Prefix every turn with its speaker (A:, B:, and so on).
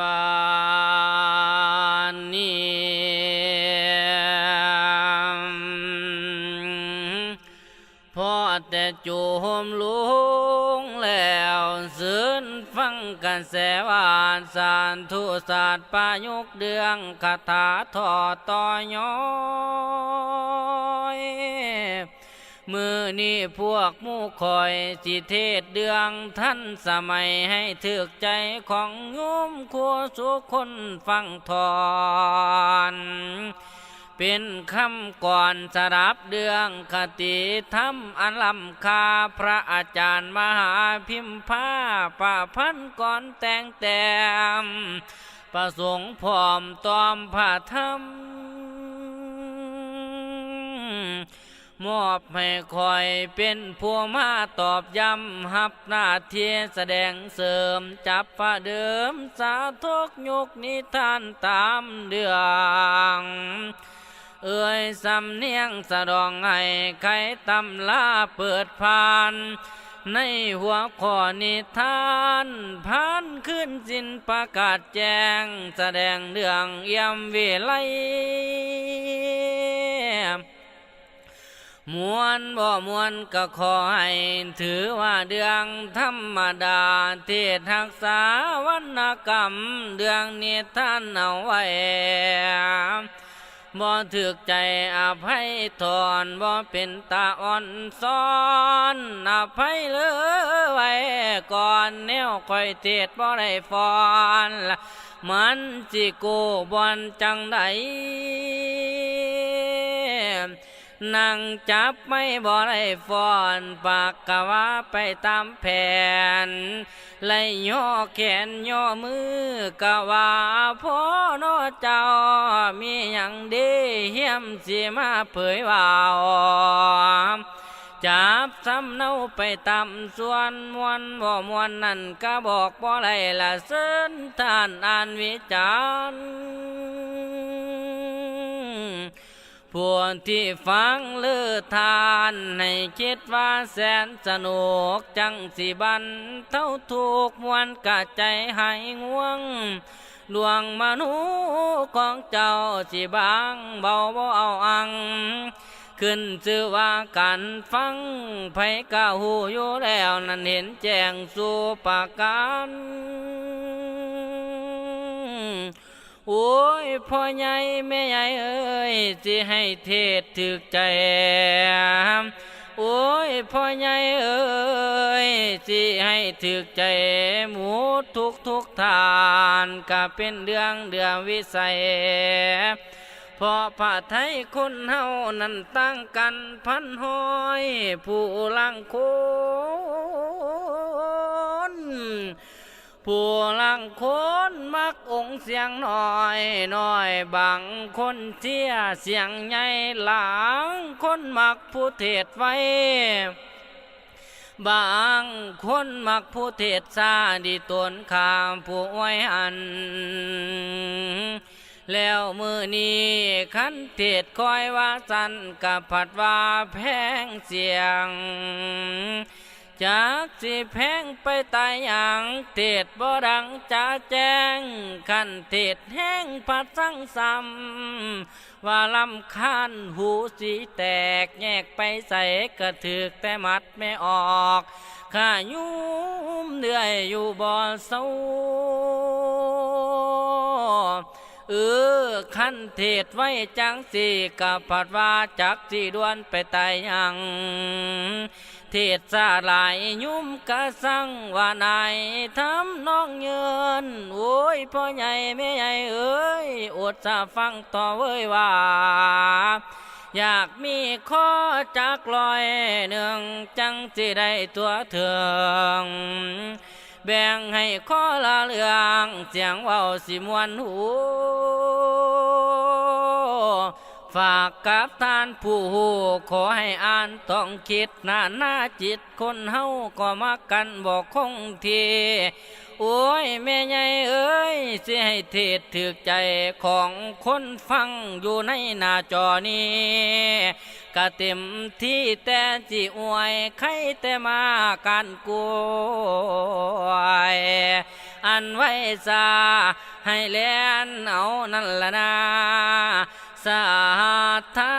A: วานีพอแต่จูหมลุงแล้วสืนฟังกันแสวานสารทุศาสตร์ปายุกเดืองคาถาทอต่อย้อย มือนี้พวกมู่คอยสิเทศเดืองท่านสมัยให้ถึกใจของโยมครัวสุคนฟังทอนเป็นคำก่อนสรับเดืองคติธรรมอันลำคาพระอาจารย์มหาพิมพาป่าพันก่อนแต่งแต้มประสงค์พร้อมตอมพระธรรม มอบให้คอยเป็นผู้มาตอบย้ำหับหน้าที่แสดงเสริมจับประเดิมสาทกยกนิทานตามเดืองเอ่ยสำเนียงสะดองให้ใครตำลาเปิดผ่าน ในหัวข้อนิทานผ่านขึ้นสินประกาศแจ้ง แสดงเรื่องเยี่ยมวิไล มวนบ่มวนก็ขอให้ถือว่าเดืองธรรมดาเทศทักษาวรรณกรรมเดืองนิทานเอาไว้บ่ถึกใจอภัยทอนบ่เป็นตาอ่อนซ้อนอภัยเลยไว้ก่อนแนวคอยเทศบ่ได้ฟอนละมันจิโกบอนจังได นั่งจับไม่บ่ได้ฟอนปากกะว่าไปตามแผนไล่ย่อแขนย่อมือกะว่าพ่อนอเจ้า มีอย่างดีเฮียมสิมาเผยว่าจับซ้ำเนาไปตามส่วนมวนบ่มวนนั่นก็บอกบ่ไรละเส้นท่านอ่านวิจารณ์ พวกที่ฟังเลือทานให้คิดว่าแสนสนุกจังสิบันเท่าถูกมวนกะใจหายง่วงดวงมนุษย์ของเจ้าสิบางเบาบ่เอาอัง ขึ้นชื่อว่าการฟังไผกะหูอยู่แล้ว นั่นเห็นแจ้งสู่ปากการ โอ้ยพ่อใหญ่แม่ใหญ่เอ้ยสิให้เทศถึกใจ โอ้ยพ่อใหญ่เอ้ยสิให้ถึกใจหมูทุกทุกทานก็เป็นเรื่องเดือวิสัยพราะพระไทยคนเฮานั้นตั้งกันพันห้อย ผู้ลังคนผู้ลังคน กองเสียงน้อยน้อยบางคนเที่ยเสียงใหญ่หลังคนมักผู้เทศไว้บางคนมักผู้เทศซาดีตนขามผู้ไว้อัน แล้วมือนี้ขันเทศคอยว่าสันกับผัดว่าแพงเสียง จากสิแพงไปตายอย่างเทศบ่ดังจะแจ้งขันเทศแห้งผัดสังซ้ำว่าลำคานหูสีแตกแยกไปใส่กระถึกแต่มัดไม่ออกข้ายุ่มเหนื่อยอยู่บ่อเศร้า เออขันเทศไว้จังสีกับผัดว่าจักสีดวนไปตายยังเทศสาหลายยุ่มกะสังว่านายทำน้องเยินโอ้ยพ่อใหญ่แม่ใหญ่เอ้ยอดจะฟังต่อเว้ยว่า อยากมีข้อจักลอยหนึ่งจังสิได้ตัวเถือง แบ่งให้ข้อละเลืองเสียงเว้าสิมวนหู ฝากกับท่านผู้หูขอให้อ่านต้องคิดหน้าหน้าจิตคนเฮาก็มากันบอกคงที โอ้ยแม่ใหญ่เอ้ยสิให้เทศถึกใจของคนฟังอยู่ในหน้าจอนี้ก็เต็มที่แต่จิอวยใครแต่มากันกวยอันไว้ซาให้แลนเอานั่นละนาสาธา